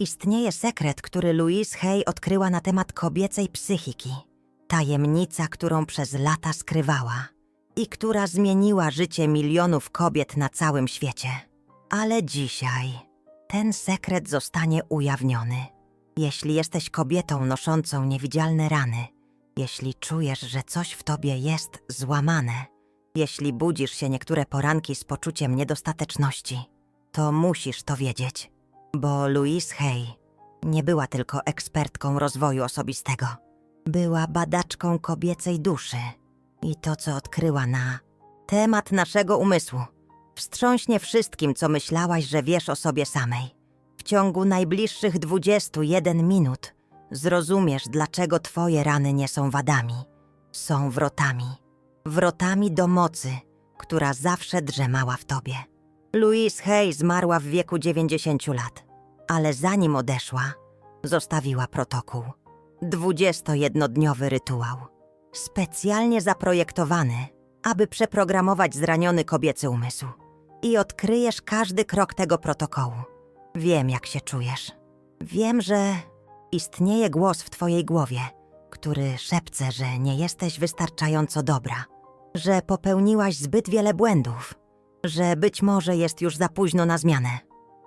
Istnieje sekret, który Louise Hay odkryła na temat kobiecej psychiki. Tajemnica, którą przez lata skrywała i która zmieniła życie milionów kobiet na całym świecie. Ale dzisiaj ten sekret zostanie ujawniony. Jeśli jesteś kobietą noszącą niewidzialne rany, jeśli czujesz, że coś w tobie jest złamane, jeśli budzisz się niektóre poranki z poczuciem niedostateczności, to musisz to wiedzieć, bo Louise Hay nie była tylko ekspertką rozwoju osobistego. Była badaczką kobiecej duszy i to, co odkryła na temat naszego umysłu, wstrząśnie wszystkim, co myślałaś, że wiesz o sobie samej. W ciągu najbliższych 21 minut zrozumiesz, dlaczego twoje rany nie są wadami, są wrotami. Wrotami do mocy, która zawsze drzemała w tobie. Louise Hay zmarła w wieku 90 lat, ale zanim odeszła, zostawiła protokół. 21-dniowy rytuał. Specjalnie zaprojektowany, aby przeprogramować zraniony kobiecy umysł. I odkryjesz każdy krok tego protokołu. Wiem, jak się czujesz. Wiem, że istnieje głos w twojej głowie, który szepce, że nie jesteś wystarczająco dobra, że popełniłaś zbyt wiele błędów, że być może jest już za późno na zmianę.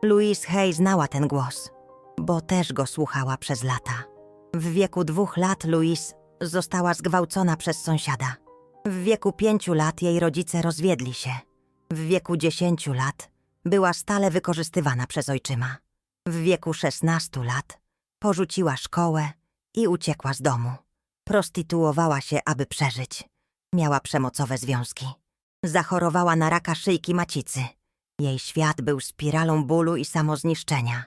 Louise Hay znała ten głos, bo też go słuchała przez lata. W wieku dwóch lat Louise została zgwałcona przez sąsiada. W wieku pięciu lat jej rodzice rozwiedli się. W wieku dziesięciu lat była stale wykorzystywana przez ojczyma. W wieku szesnastu lat porzuciła szkołę i uciekła z domu. Prostytuowała się, aby przeżyć. Miała przemocowe związki. Zachorowała na raka szyjki macicy. Jej świat był spiralą bólu i samozniszczenia.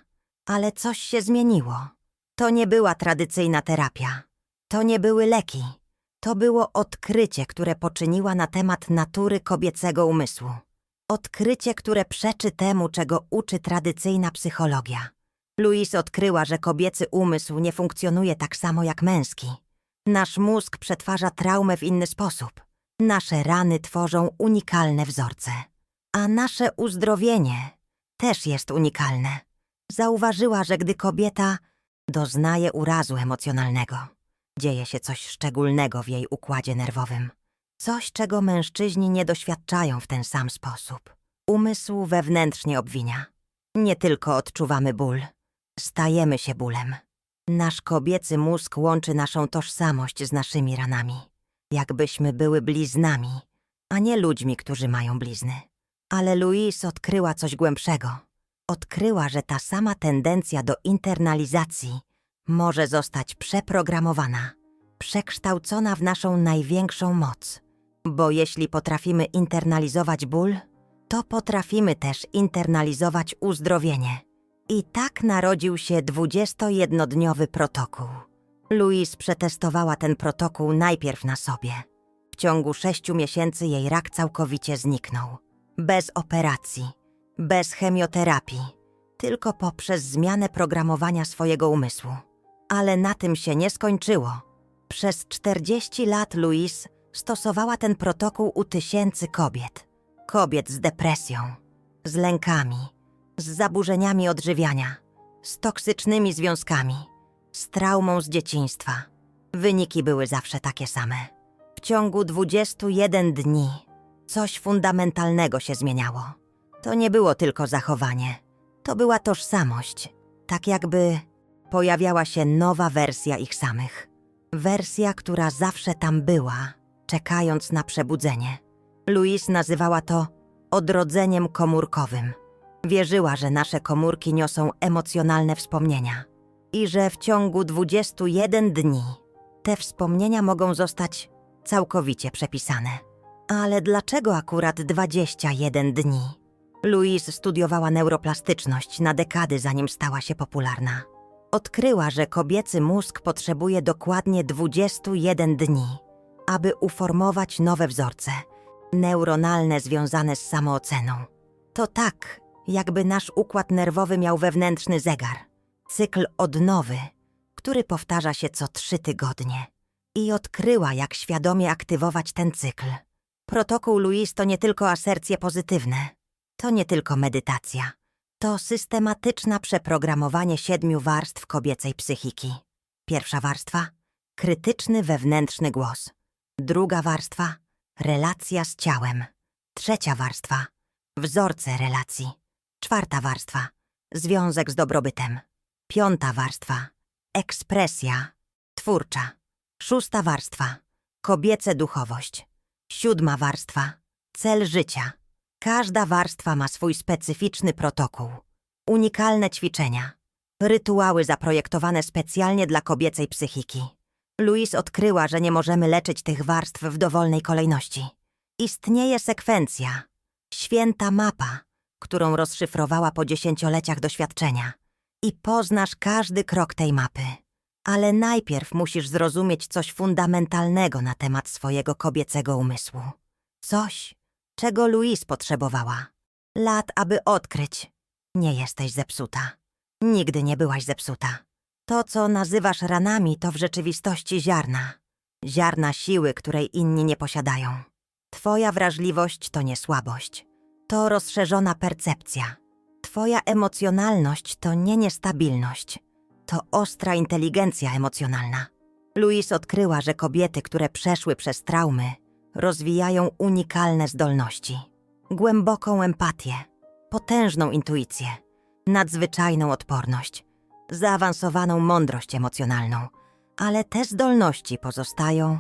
Ale coś się zmieniło. To nie była tradycyjna terapia. To nie były leki. To było odkrycie, które poczyniła na temat natury kobiecego umysłu. Odkrycie, które przeczy temu, czego uczy tradycyjna psychologia. Louise odkryła, że kobiecy umysł nie funkcjonuje tak samo jak męski. Nasz mózg przetwarza traumę w inny sposób. Nasze rany tworzą unikalne wzorce. A nasze uzdrowienie też jest unikalne. Zauważyła, że gdy kobieta doznaje urazu emocjonalnego, dzieje się coś szczególnego w jej układzie nerwowym. Coś, czego mężczyźni nie doświadczają w ten sam sposób. Umysł wewnętrznie obwinia. Nie tylko odczuwamy ból, stajemy się bólem. Nasz kobiecy mózg łączy naszą tożsamość z naszymi ranami, jakbyśmy były bliznami, a nie ludźmi, którzy mają blizny. Ale Louise odkryła coś głębszego. Odkryła, że ta sama tendencja do internalizacji może zostać przeprogramowana, przekształcona w naszą największą moc. Bo jeśli potrafimy internalizować ból, to potrafimy też internalizować uzdrowienie. I tak narodził się 21-dniowy protokół. Louise przetestowała ten protokół najpierw na sobie. W ciągu sześciu miesięcy jej rak całkowicie zniknął. Bez operacji, bez chemioterapii, tylko poprzez zmianę programowania swojego umysłu. Ale na tym się nie skończyło. Przez 40 lat Louise stosowała ten protokół u tysięcy kobiet. Kobiet z depresją, z lękami, z zaburzeniami odżywiania, z toksycznymi związkami, z traumą z dzieciństwa. Wyniki były zawsze takie same. W ciągu 21 dni coś fundamentalnego się zmieniało. To nie było tylko zachowanie, to była tożsamość. Tak jakby pojawiała się nowa wersja ich samych. Wersja, która zawsze tam była, czekając na przebudzenie. Louise nazywała to odrodzeniem komórkowym. Wierzyła, że nasze komórki niosą emocjonalne wspomnienia i że w ciągu 21 dni te wspomnienia mogą zostać całkowicie przepisane. Ale dlaczego akurat 21 dni? Louise studiowała neuroplastyczność na dekady, zanim stała się popularna. Odkryła, że kobiecy mózg potrzebuje dokładnie 21 dni, aby uformować nowe wzorce neuronalne związane z samooceną. To tak, jakby nasz układ nerwowy miał wewnętrzny zegar, cykl odnowy, który powtarza się co trzy tygodnie. I odkryła, jak świadomie aktywować ten cykl. Protokół Louise to nie tylko asercje pozytywne, to nie tylko medytacja. To systematyczne przeprogramowanie siedmiu warstw kobiecej psychiki. Pierwsza warstwa krytyczny wewnętrzny głos. Druga warstwa relacja z ciałem. Trzecia warstwa wzorce relacji. Czwarta warstwa związek z dobrobytem. Piąta warstwa ekspresja twórcza. Szósta warstwa kobiece duchowość. Siódma warstwa cel życia. Każda warstwa ma swój specyficzny protokół. Unikalne ćwiczenia. Rytuały zaprojektowane specjalnie dla kobiecej psychiki. Louise odkryła, że nie możemy leczyć tych warstw w dowolnej kolejności. Istnieje sekwencja, święta mapa, którą rozszyfrowała po dziesięcioleciach doświadczenia. I poznasz każdy krok tej mapy. Ale najpierw musisz zrozumieć coś fundamentalnego na temat swojego kobiecego umysłu. Coś, czego Louise potrzebowała. Lat, aby odkryć. Nie jesteś zepsuta. Nigdy nie byłaś zepsuta. To, co nazywasz ranami, to w rzeczywistości ziarna. Ziarna siły, której inni nie posiadają. Twoja wrażliwość to nie słabość. To rozszerzona percepcja. Twoja emocjonalność to nie niestabilność. To ostra inteligencja emocjonalna. Louise odkryła, że kobiety, które przeszły przez traumy, rozwijają unikalne zdolności. Głęboką empatię, potężną intuicję, nadzwyczajną odporność, zaawansowaną mądrość emocjonalną, ale te zdolności pozostają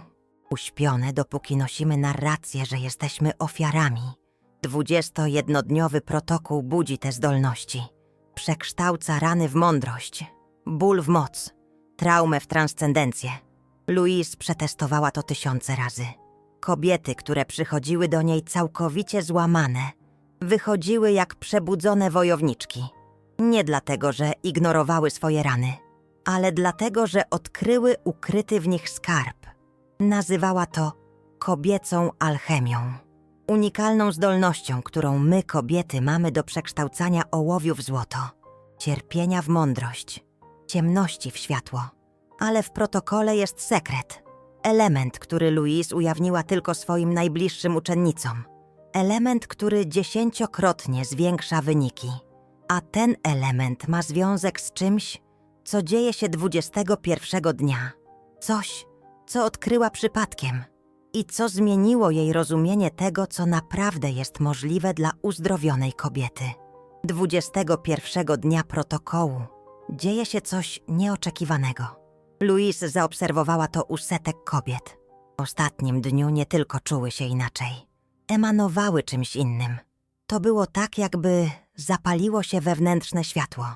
uśpione, dopóki nosimy narrację, że jesteśmy ofiarami. 21-dniowy protokół budzi te zdolności. Przekształca rany w mądrość, ból w moc, traumę w transcendencję. Louise przetestowała to tysiące razy. Kobiety, które przychodziły do niej całkowicie złamane, wychodziły jak przebudzone wojowniczki. Nie dlatego, że ignorowały swoje rany, ale dlatego, że odkryły ukryty w nich skarb. Nazywała to kobiecą alchemią. Unikalną zdolnością, którą my, kobiety, mamy do przekształcania ołowiu w złoto, cierpienia w mądrość, ciemności w światło. Ale w protokole jest sekret. Element, który Louise ujawniła tylko swoim najbliższym uczennicom. Element, który dziesięciokrotnie zwiększa wyniki. A ten element ma związek z czymś, co dzieje się 21 dnia. Coś, co odkryła przypadkiem i co zmieniło jej rozumienie tego, co naprawdę jest możliwe dla uzdrowionej kobiety. 21 dnia protokołu dzieje się coś nieoczekiwanego. Louise zaobserwowała to u setek kobiet. W ostatnim dniu nie tylko czuły się inaczej, emanowały czymś innym. To było tak, jakby zapaliło się wewnętrzne światło,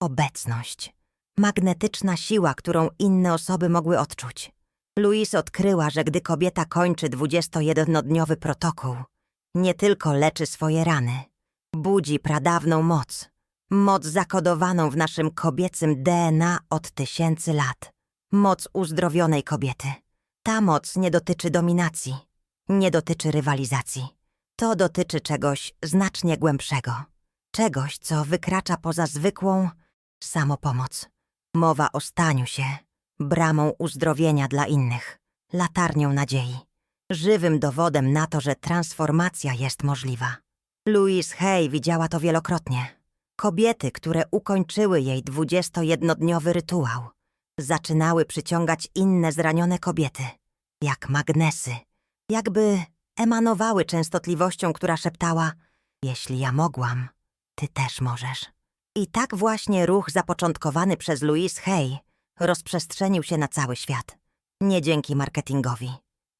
obecność, magnetyczna siła, którą inne osoby mogły odczuć. Louise odkryła, że gdy kobieta kończy 21-dniowy protokół, nie tylko leczy swoje rany, budzi pradawną moc, moc zakodowaną w naszym kobiecym DNA od tysięcy lat, moc uzdrowionej kobiety. Ta moc nie dotyczy dominacji, nie dotyczy rywalizacji. To dotyczy czegoś znacznie głębszego, czegoś, co wykracza poza zwykłą samopomoc. Mowa o staniu się bramą uzdrowienia dla innych, latarnią nadziei, żywym dowodem na to, że transformacja jest możliwa. Louise Hay widziała to wielokrotnie. Kobiety, które ukończyły jej 21-dniowy rytuał, zaczynały przyciągać inne zranione kobiety, jak magnesy, jakby emanowały częstotliwością, która szeptała: Jeśli ja mogłam, ty też możesz. I tak właśnie ruch zapoczątkowany przez Louise Hay rozprzestrzenił się na cały świat. Nie dzięki marketingowi,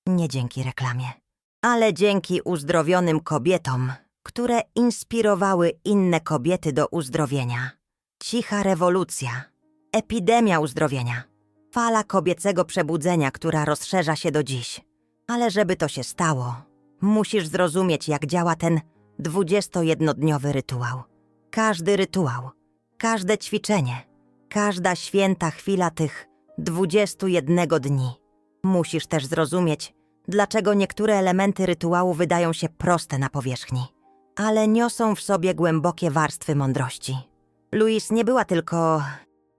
nie dzięki reklamie, ale dzięki uzdrowionym kobietom, które inspirowały inne kobiety do uzdrowienia. Cicha rewolucja, epidemia uzdrowienia, fala kobiecego przebudzenia, która rozszerza się do dziś. Ale żeby to się stało, musisz zrozumieć, jak działa ten 21-dniowy rytuał. Każdy rytuał, każde ćwiczenie, każda święta chwila tych 21 dni. Musisz też zrozumieć, dlaczego niektóre elementy rytuału wydają się proste na powierzchni, ale niosą w sobie głębokie warstwy mądrości. Louise nie była tylko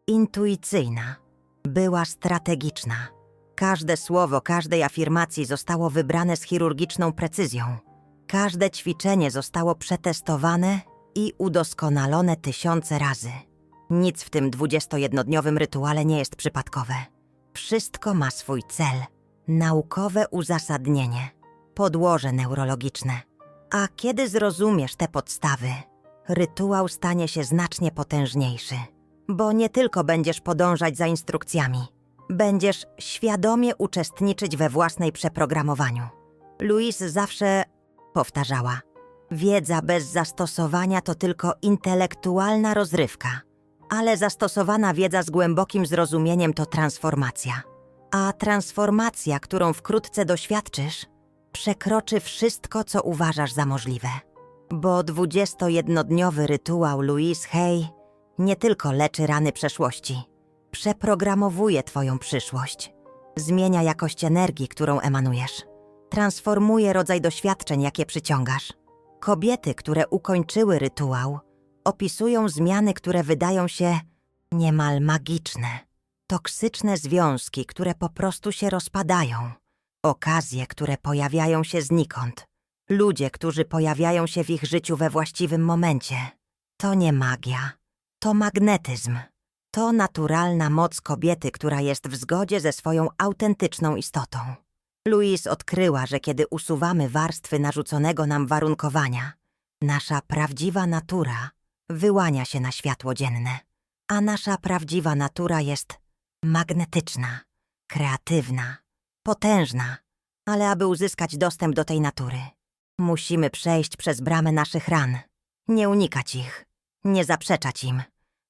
intuicyjna, była strategiczna. Każde słowo każdej afirmacji zostało wybrane z chirurgiczną precyzją. Każde ćwiczenie zostało przetestowane i udoskonalone tysiące razy. Nic w tym 21-dniowym rytuale nie jest przypadkowe. Wszystko ma swój cel, naukowe uzasadnienie, podłoże neurologiczne. A kiedy zrozumiesz te podstawy, rytuał stanie się znacznie potężniejszy, bo nie tylko będziesz podążać za instrukcjami, będziesz świadomie uczestniczyć we własnej przeprogramowaniu. Louise zawsze powtarzała: Wiedza bez zastosowania to tylko intelektualna rozrywka, ale zastosowana wiedza z głębokim zrozumieniem to transformacja. A transformacja, którą wkrótce doświadczysz, przekroczy wszystko, co uważasz za możliwe. Bo 21-dniowy rytuał Louise Hay nie tylko leczy rany przeszłości, przeprogramowuje Twoją przyszłość, zmienia jakość energii, którą emanujesz, transformuje rodzaj doświadczeń, jakie przyciągasz. Kobiety, które ukończyły rytuał, opisują zmiany, które wydają się niemal magiczne. Toksyczne związki, które po prostu się rozpadają, okazje, które pojawiają się znikąd, ludzie, którzy pojawiają się w ich życiu we właściwym momencie. To nie magia, to magnetyzm. To naturalna moc kobiety, która jest w zgodzie ze swoją autentyczną istotą. Louise odkryła, że kiedy usuwamy warstwy narzuconego nam warunkowania, nasza prawdziwa natura wyłania się na światło dzienne, a nasza prawdziwa natura jest magnetyczna, kreatywna, potężna, ale aby uzyskać dostęp do tej natury, musimy przejść przez bramę naszych ran, nie unikać ich, nie zaprzeczać im,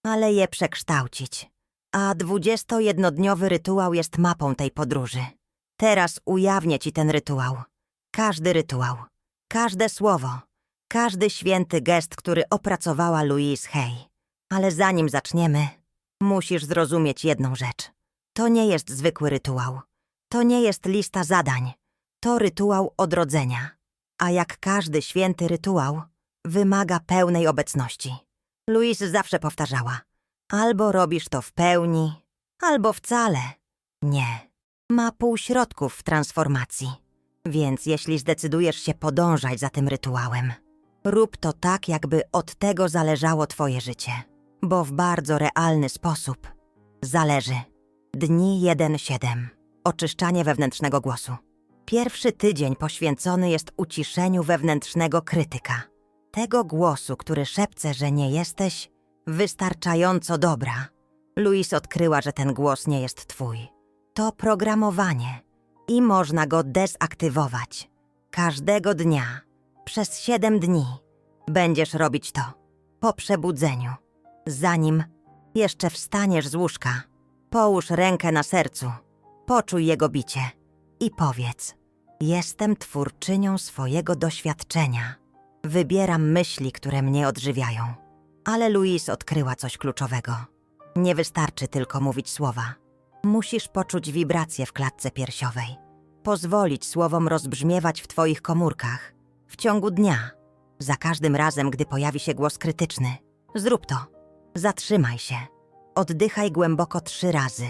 ale je przekształcić. A 21-dniowy rytuał jest mapą tej podróży. Teraz ujawnię ci ten rytuał. Każdy rytuał, każde słowo, każdy święty gest, który opracowała Louise Hay. Ale zanim zaczniemy, musisz zrozumieć jedną rzecz. To nie jest zwykły rytuał. To nie jest lista zadań. To rytuał odrodzenia. A jak każdy święty rytuał, wymaga pełnej obecności. Louise zawsze powtarzała: albo robisz to w pełni, albo wcale. Nie ma półśrodków w transformacji. Więc jeśli zdecydujesz się podążać za tym rytuałem, rób to tak, jakby od tego zależało Twoje życie, bo w bardzo realny sposób zależy. Dni 1-7. Oczyszczanie wewnętrznego głosu. Pierwszy tydzień poświęcony jest uciszeniu wewnętrznego krytyka. Tego głosu, który szepce, że nie jesteś wystarczająco dobra. Louise odkryła, że ten głos nie jest twój to programowanie i można go dezaktywować. Każdego dnia, przez siedem dni, będziesz robić to po przebudzeniu. Zanim jeszcze wstaniesz z łóżka, połóż rękę na sercu, poczuj jego bicie i powiedz: Jestem twórczynią swojego doświadczenia. Wybieram myśli, które mnie odżywiają. Ale Louise odkryła coś kluczowego. Nie wystarczy tylko mówić słowa Musisz poczuć wibrację w klatce piersiowej. Pozwolić słowom rozbrzmiewać w Twoich komórkach. W ciągu dnia. Za każdym razem, gdy pojawi się głos krytyczny. Zrób to. Zatrzymaj się. Oddychaj głęboko trzy razy.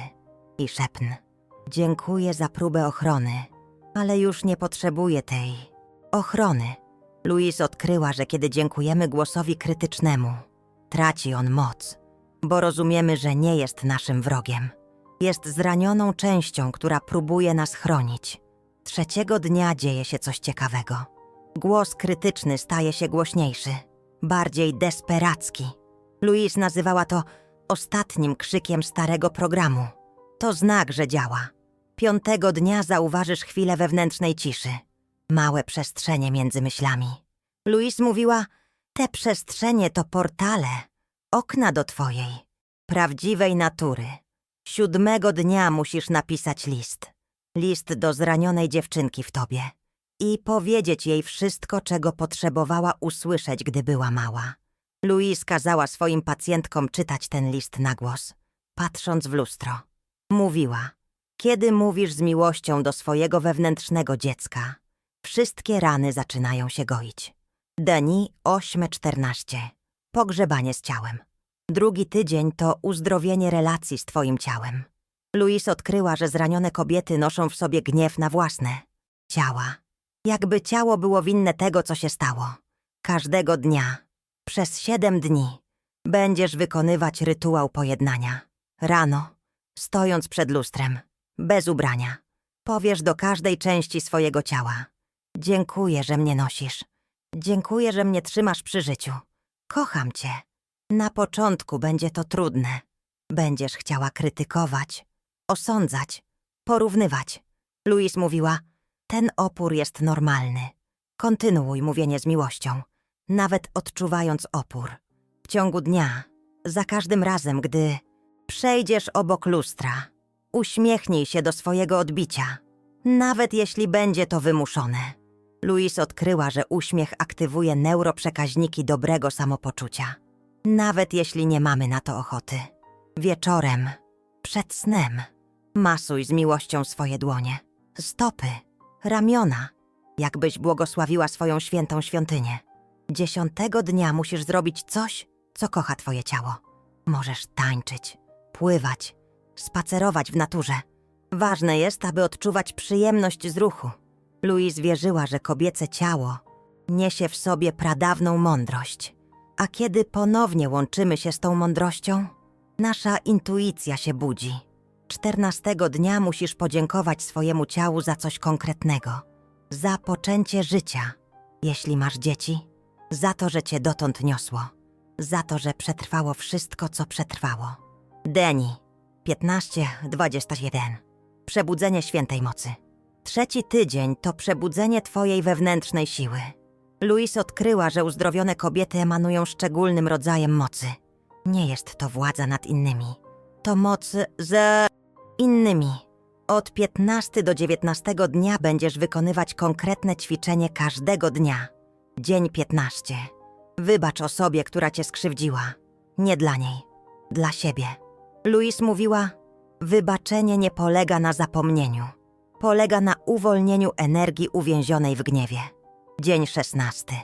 I szepn. Dziękuję za próbę ochrony, ale już nie potrzebuję tej ochrony. Louise odkryła, że kiedy dziękujemy głosowi krytycznemu, traci on moc, bo rozumiemy, że nie jest naszym wrogiem jest zranioną częścią, która próbuje nas chronić. Trzeciego dnia dzieje się coś ciekawego. Głos krytyczny staje się głośniejszy, bardziej desperacki. Louise nazywała to ostatnim krzykiem starego programu. To znak, że działa. Piątego dnia zauważysz chwilę wewnętrznej ciszy. Małe przestrzenie między myślami. Louise mówiła: Te przestrzenie to portale, okna do twojej, prawdziwej natury. Siódmego dnia musisz napisać list. List do zranionej dziewczynki w tobie. I powiedzieć jej wszystko, czego potrzebowała usłyszeć, gdy była mała. Louise kazała swoim pacjentkom czytać ten list na głos, patrząc w lustro. Mówiła, kiedy mówisz z miłością do swojego wewnętrznego dziecka, wszystkie rany zaczynają się goić. Deni 8.14. Pogrzebanie z ciałem. Drugi tydzień to uzdrowienie relacji z twoim ciałem. Louise odkryła, że zranione kobiety noszą w sobie gniew na własne ciała. Jakby ciało było winne tego, co się stało. Każdego dnia Przez siedem dni będziesz wykonywać rytuał pojednania. Rano, stojąc przed lustrem, bez ubrania, powiesz do każdej części swojego ciała: Dziękuję, że mnie nosisz. Dziękuję, że mnie trzymasz przy życiu. Kocham cię. Na początku będzie to trudne. Będziesz chciała krytykować, osądzać, porównywać. Louise mówiła: Ten opór jest normalny. Kontynuuj mówienie z miłością, nawet odczuwając opór. W ciągu dnia, za każdym razem, gdy przejdziesz obok lustra, uśmiechnij się do swojego odbicia, nawet jeśli będzie to wymuszone. Louise odkryła, że uśmiech aktywuje neuroprzekaźniki dobrego samopoczucia, nawet jeśli nie mamy na to ochoty. Wieczorem, przed snem, masuj z miłością swoje dłonie, stopy, ramiona, jakbyś błogosławiła swoją świętą świątynię. Dziesiątego dnia musisz zrobić coś, co kocha twoje ciało. Możesz tańczyć, pływać, spacerować w naturze. Ważne jest, aby odczuwać przyjemność z ruchu. Louise wierzyła, że kobiece ciało niesie w sobie pradawną mądrość. A kiedy ponownie łączymy się z tą mądrością, nasza intuicja się budzi. Czternastego dnia musisz podziękować swojemu ciału za coś konkretnego. Za poczęcie życia, jeśli masz dzieci, za to, że cię dotąd niosło, za to, że przetrwało wszystko, co przetrwało. Deni, 15-21. Przebudzenie świętej mocy. Trzeci tydzień to przebudzenie twojej wewnętrznej siły. Louise odkryła, że uzdrowione kobiety emanują szczególnym rodzajem mocy. Nie jest to władza nad innymi. To moc z innymi. Od 15 do 19 dnia będziesz wykonywać konkretne ćwiczenie każdego dnia. Dzień 15. Wybacz osobie, która cię skrzywdziła. Nie dla niej, dla siebie. Louise mówiła: Wybaczenie nie polega na zapomnieniu. Polega na uwolnieniu energii uwięzionej w gniewie. Dzień 16.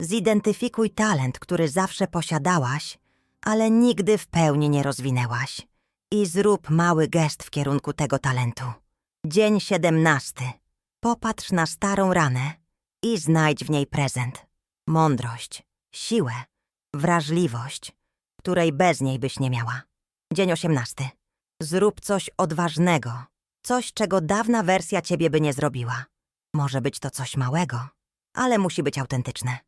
Zidentyfikuj talent, który zawsze posiadałaś, ale nigdy w pełni nie rozwinęłaś. I zrób mały gest w kierunku tego talentu. Dzień 17. Popatrz na starą ranę i znajdź w niej prezent. Mądrość, siłę, wrażliwość, której bez niej byś nie miała. Dzień 18. Zrób coś odważnego, coś, czego dawna wersja ciebie by nie zrobiła. Może być to coś małego, ale musi być autentyczne.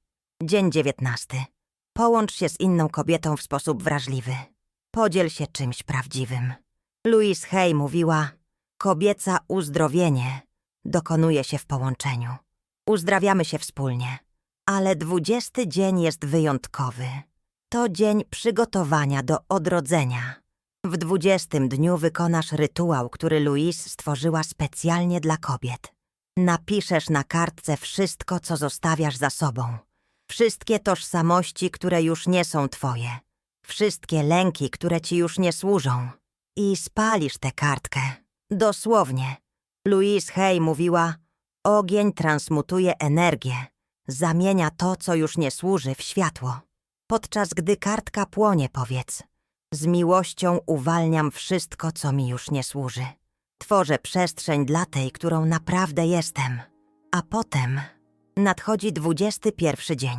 Dzień 19. Połącz się z inną kobietą w sposób wrażliwy. Podziel się czymś prawdziwym. Louise Hay mówiła: Kobieca uzdrowienie dokonuje się w połączeniu. Uzdrawiamy się wspólnie. Ale dwudziesty dzień jest wyjątkowy. To dzień przygotowania do odrodzenia. W dwudziestym dniu wykonasz rytuał, który Louise stworzyła specjalnie dla kobiet. Napiszesz na kartce wszystko, co zostawiasz za sobą. Wszystkie tożsamości, które już nie są twoje. Wszystkie lęki, które ci już nie służą. I spalisz tę kartkę. Dosłownie. Louise Hay mówiła: Ogień transmutuje energię, zamienia to, co już nie służy, w światło. Podczas gdy kartka płonie, powiedz: Z miłością uwalniam wszystko, co mi już nie służy. Tworzę przestrzeń dla tej, którą naprawdę jestem. A potem nadchodzi 21 dzień.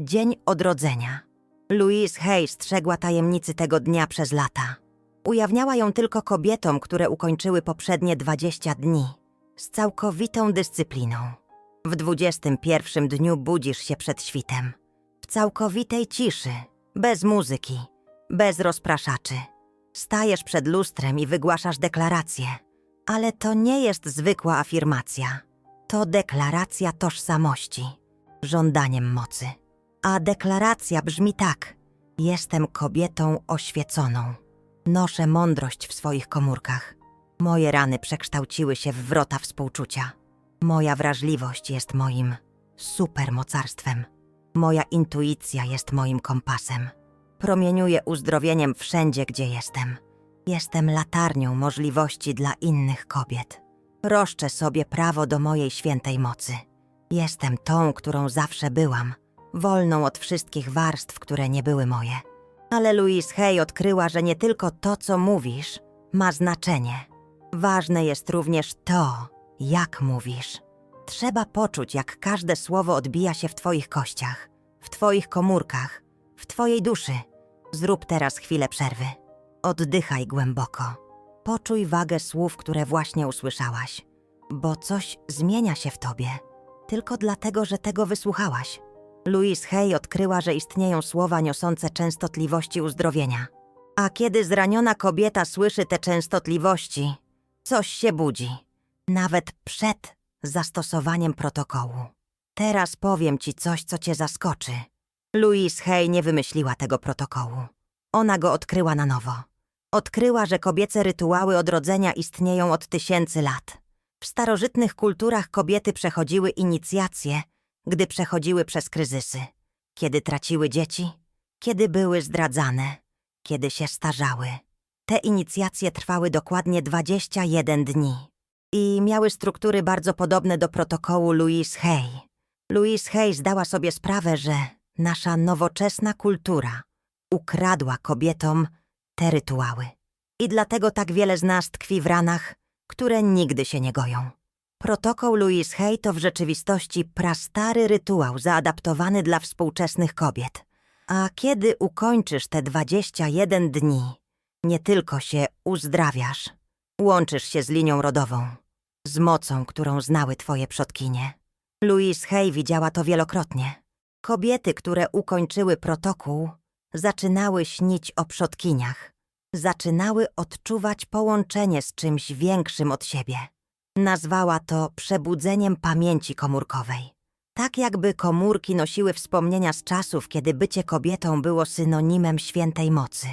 Dzień odrodzenia. Louise Hay strzegła tajemnicy tego dnia przez lata. Ujawniała ją tylko kobietom, które ukończyły poprzednie 20 dni. Z całkowitą dyscypliną. W 21 dniu budzisz się przed świtem. W całkowitej ciszy, bez muzyki, bez rozpraszaczy. Stajesz przed lustrem i wygłaszasz deklarację. Ale to nie jest zwykła afirmacja. To deklaracja tożsamości, żądaniem mocy. A deklaracja brzmi tak: Jestem kobietą oświeconą. Noszę mądrość w swoich komórkach. Moje rany przekształciły się w wrota współczucia. Moja wrażliwość jest moim supermocarstwem. Moja intuicja jest moim kompasem. Promieniuję uzdrowieniem wszędzie, gdzie jestem. Jestem latarnią możliwości dla innych kobiet. Roszczę sobie prawo do mojej świętej mocy. Jestem tą, którą zawsze byłam, wolną od wszystkich warstw, które nie były moje. Ale Louise Hay odkryła, że nie tylko to, co mówisz, ma znaczenie. Ważne jest również to, jak mówisz. Trzeba poczuć, jak każde słowo odbija się w Twoich kościach, w Twoich komórkach, w twojej duszy. Zrób teraz chwilę przerwy. Oddychaj głęboko. Poczuj wagę słów, które właśnie usłyszałaś, bo coś zmienia się w tobie tylko dlatego, że tego wysłuchałaś. Louise Hay odkryła, że istnieją słowa niosące częstotliwości uzdrowienia. A kiedy zraniona kobieta słyszy te częstotliwości, coś się budzi, nawet przed zastosowaniem protokołu. Teraz powiem ci coś, co cię zaskoczy. Louise Hay nie wymyśliła tego protokołu. Ona go odkryła na nowo. Odkryła, że kobiece rytuały odrodzenia istnieją od tysięcy lat. W starożytnych kulturach kobiety przechodziły inicjacje, gdy przechodziły przez kryzysy, kiedy traciły dzieci, kiedy były zdradzane, kiedy się starzały. Te inicjacje trwały dokładnie 21 dni i miały struktury bardzo podobne do protokołu Louise Hay. Louise Hay zdała sobie sprawę, że nasza nowoczesna kultura ukradła kobietom te rytuały. I dlatego tak wiele z nas tkwi w ranach, które nigdy się nie goją. Protokół Louise Hay to w rzeczywistości prastary rytuał zaadaptowany dla współczesnych kobiet. A kiedy ukończysz te 21 dni, nie tylko się uzdrawiasz, łączysz się z linią rodową, z mocą, którą znały twoje przodkinie. Louise Hay widziała to wielokrotnie. Kobiety, które ukończyły protokół, zaczynały śnić o przodkiniach, zaczynały odczuwać połączenie z czymś większym od siebie. Nazwała to przebudzeniem pamięci komórkowej. Tak jakby komórki nosiły wspomnienia z czasów, kiedy bycie kobietą było synonimem świętej mocy.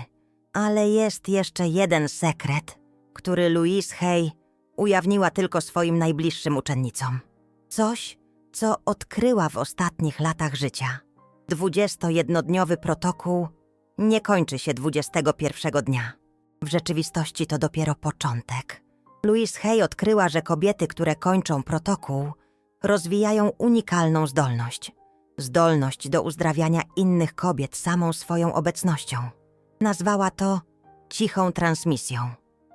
Ale jest jeszcze jeden sekret, który Louise Hay ujawniła tylko swoim najbliższym uczennicom. Coś, co odkryła w ostatnich latach życia. 21-dniowy protokół nie kończy się 21 dnia. W rzeczywistości to dopiero początek. Louise Hay odkryła, że kobiety, które kończą protokół, rozwijają unikalną zdolność. Zdolność do uzdrawiania innych kobiet samą swoją obecnością. Nazwała to cichą transmisją.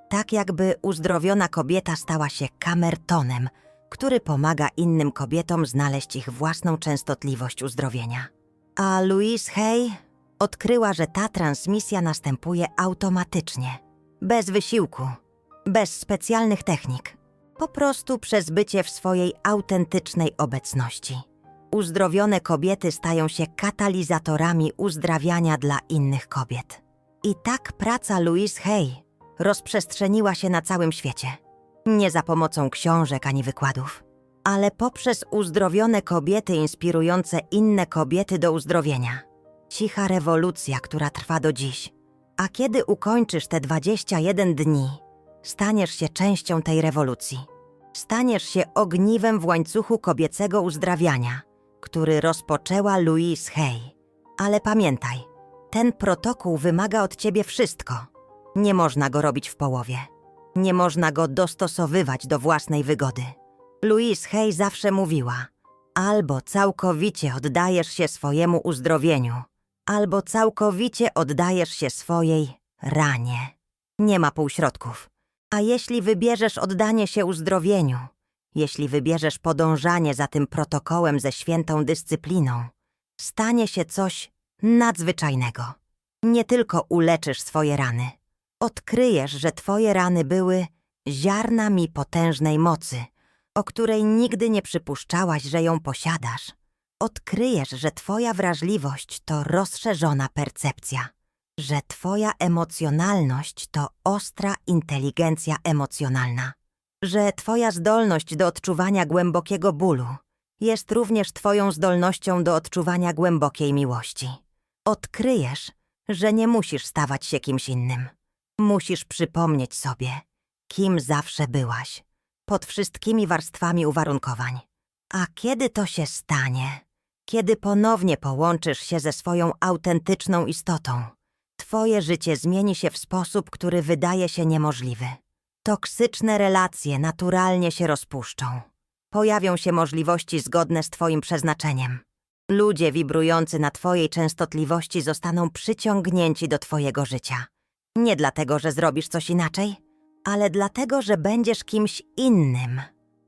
Tak jakby uzdrowiona kobieta stała się kamertonem, który pomaga innym kobietom znaleźć ich własną częstotliwość uzdrowienia. A Louise Hay odkryła, że ta transmisja następuje automatycznie, bez wysiłku, bez specjalnych technik, po prostu przez bycie w swojej autentycznej obecności. Uzdrowione kobiety stają się katalizatorami uzdrawiania dla innych kobiet. I tak praca Louise Hay rozprzestrzeniła się na całym świecie. Nie za pomocą książek ani wykładów, ale poprzez uzdrowione kobiety inspirujące inne kobiety do uzdrowienia. Cicha rewolucja, która trwa do dziś. A kiedy ukończysz te 21 dni, staniesz się częścią tej rewolucji. Staniesz się ogniwem w łańcuchu kobiecego uzdrawiania, który rozpoczęła Louise Hay. Ale pamiętaj, ten protokół wymaga od ciebie wszystko. Nie można go robić w połowie. Nie można go dostosowywać do własnej wygody. Louise Hay zawsze mówiła: albo całkowicie oddajesz się swojemu uzdrowieniu, albo całkowicie oddajesz się swojej ranie. Nie ma półśrodków. A jeśli wybierzesz oddanie się uzdrowieniu, jeśli wybierzesz podążanie za tym protokołem ze świętą dyscypliną, stanie się coś nadzwyczajnego. Nie tylko uleczysz swoje rany, odkryjesz, że twoje rany były ziarnami potężnej mocy, o której nigdy nie przypuszczałaś, że ją posiadasz. Odkryjesz, że twoja wrażliwość to rozszerzona percepcja, że twoja emocjonalność to ostra inteligencja emocjonalna, że twoja zdolność do odczuwania głębokiego bólu jest również twoją zdolnością do odczuwania głębokiej miłości. Odkryjesz, że nie musisz stawać się kimś innym. Musisz przypomnieć sobie, kim zawsze byłaś, pod wszystkimi warstwami uwarunkowań. A kiedy to się stanie? Kiedy ponownie połączysz się ze swoją autentyczną istotą, twoje życie zmieni się w sposób, który wydaje się niemożliwy. Toksyczne relacje naturalnie się rozpuszczą. Pojawią się możliwości zgodne z twoim przeznaczeniem. Ludzie wibrujący na twojej częstotliwości zostaną przyciągnięci do twojego życia. Nie dlatego, że zrobisz coś inaczej, ale dlatego, że będziesz kimś innym.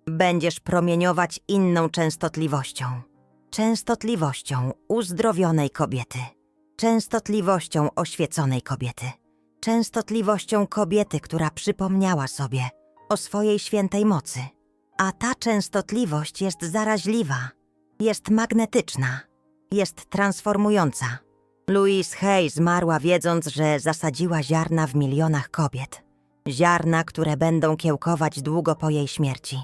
Będziesz promieniować inną częstotliwością częstotliwością uzdrowionej kobiety. Częstotliwością oświeconej kobiety. Częstotliwością kobiety, która przypomniała sobie o swojej świętej mocy. A ta częstotliwość jest zaraźliwa, jest magnetyczna, jest transformująca. Louise Hay zmarła wiedząc, że zasadziła ziarna w milionach kobiet. Ziarna, które będą kiełkować długo po jej śmierci.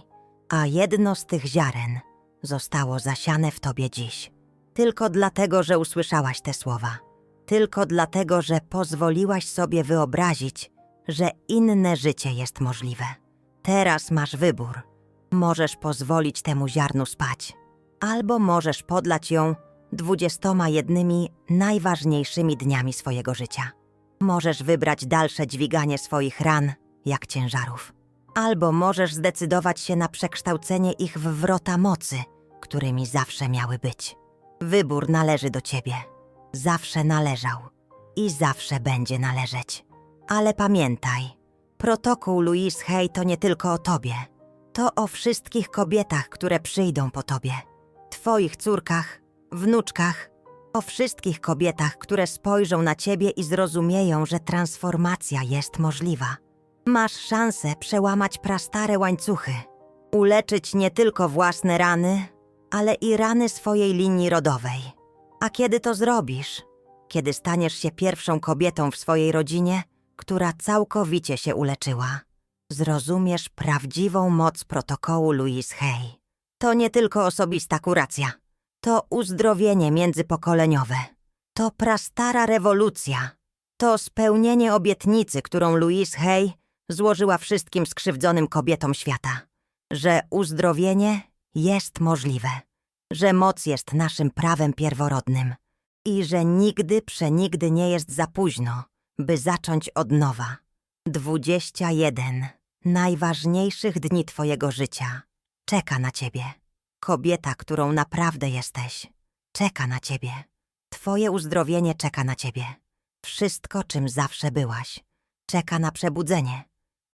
A jedno z tych ziaren zostało zasiane w tobie dziś. Tylko dlatego, że usłyszałaś te słowa. Tylko dlatego, że pozwoliłaś sobie wyobrazić, że inne życie jest możliwe. Teraz masz wybór. Możesz pozwolić temu ziarnu spać, albo możesz podlać ją dwudziestoma jednymi najważniejszymi dniami swojego życia. Możesz wybrać dalsze dźwiganie swoich ran, jak ciężarów. Albo możesz zdecydować się na przekształcenie ich w wrota mocy, którymi zawsze miały być. Wybór należy do ciebie. Zawsze należał i zawsze będzie należeć. Ale pamiętaj, protokół Louise Hay to nie tylko o tobie. To o wszystkich kobietach, które przyjdą po tobie. Twoich córkach, wnuczkach, o wszystkich kobietach, które spojrzą na ciebie i zrozumieją, że transformacja jest możliwa. Masz szansę przełamać prastare łańcuchy, uleczyć nie tylko własne rany, ale i rany swojej linii rodowej. A kiedy to zrobisz? Kiedy staniesz się pierwszą kobietą w swojej rodzinie, która całkowicie się uleczyła. Zrozumiesz prawdziwą moc protokołu Louise Hay. To nie tylko osobista kuracja. To uzdrowienie międzypokoleniowe. To prastara rewolucja. To spełnienie obietnicy, którą Louise Hay złożyła wszystkim skrzywdzonym kobietom świata. Że uzdrowienie jest możliwe. Że moc jest naszym prawem pierworodnym. I że nigdy przenigdy nie jest za późno, by zacząć od nowa. 21 najważniejszych dni Twojego życia czeka na Ciebie. Kobieta, którą naprawdę jesteś, czeka na Ciebie. Twoje uzdrowienie czeka na Ciebie. Wszystko, czym zawsze byłaś, czeka na przebudzenie.